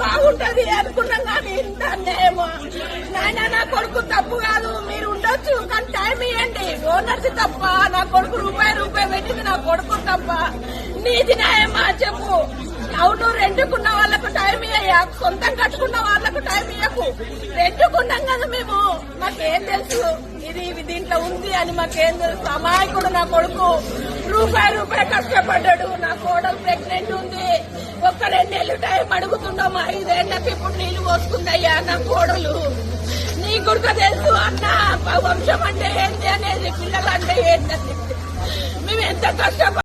బాగుంటది అనుకున్నాం కానీ ఇంత అన్యాయమా నాయన నా కొడుకు తప్పు కాదు మీరు ఉండొచ్చు కానీ టైం ఇవ్వండి ఓనర్స్ తప్ప నా కొడుకు రూపాయి రూపాయి పెట్టింది నా కొడుకు తప్ప. నీది సొంతం కట్టుకున్న వాళ్ళకు టైం ఇవ్వకు పెట్టుకున్నాం కదా మేము. మాకేం తెలుసు? ఇది ఇది దీంట్లో ఉంది అని మాకేం తెలుసు? అమాయకుడు నా కొడుకు. రూపాయి రూపాయి కష్టపడ్డాడు. నా కోడలు ప్రెగ్నెంట్ ఉంది. ఒక్క రెండేళ్ళు టైం అడుగుతున్నాం. ఐదేళ్ళకు ఇప్పుడు నీళ్ళు పోసుకుందయ్యా నా కోడలు. నీ కొడుకు తెలుసు అన్న వంశం అంటే ఏంటి అనేది పిల్లలు అంటే ఏంటని. మేము ఎంత కష్టపడి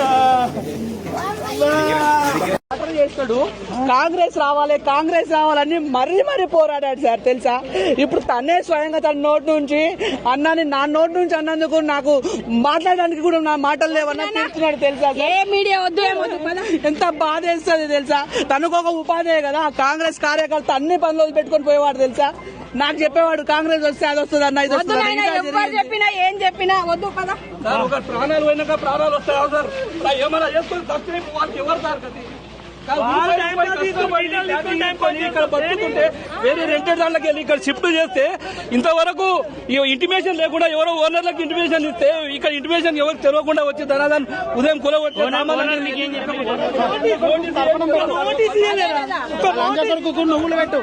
Ah! చేస్తాడు కాంగ్రెస్ రావాలి కాంగ్రెస్ రావాలని మరీ మరీ పోరాడాడు సార్ తెలుసా? ఇప్పుడు తనే స్వయంగా తన నోటి నుంచి అన్నాని నా నోటి నుంచి అన్నందుకు నాకు మాట్లాడడానికి కూడా నా మాటలు లేవన్నా తెలుసా మీడియా వద్దు ఏమొద్దు పద. ఎంత బాధ వేస్తుంది తెలుసా? తనకు ఒక ఉపాధి కదా కాంగ్రెస్ కార్యకర్త అన్ని పనులు పెట్టుకొని పోయేవాడు తెలుసా? నాకు చెప్పేవాడు కాంగ్రెస్ వస్తే అది వస్తుంది అన్న ఇది వస్తుంది. చెప్పినా ఏం చెప్పినా వద్దు పద. సార్ ఒక ప్రాణాలు పోయినాక ప్రాణాలు వస్తాయా సార్? ఏమైనా చేసుకొని వాళ్ళకి ఎవరు సార్? కాదు, ఇక్కడ బతుకుతుంటే వేరే రెంటెడ్ దాంట్లోకి వెళ్ళి ఇక్కడ షిఫ్ట్ చేస్తే ఇంతవరకు ఇంటిమేషన్ లేకుండా ఎవరో ఓనర్లకు ఇంటిమేషన్ ఇస్తే ఇక్కడ ఇంటిమేషన్ ఎవరికి తెలియకుండా వచ్చి ధనాదాన్ ఉదయం కుల వచ్చి నోటీస్ ఇయ్యలేరా? ఒక్క నోటీస్- నువ్వులు పెట్టు.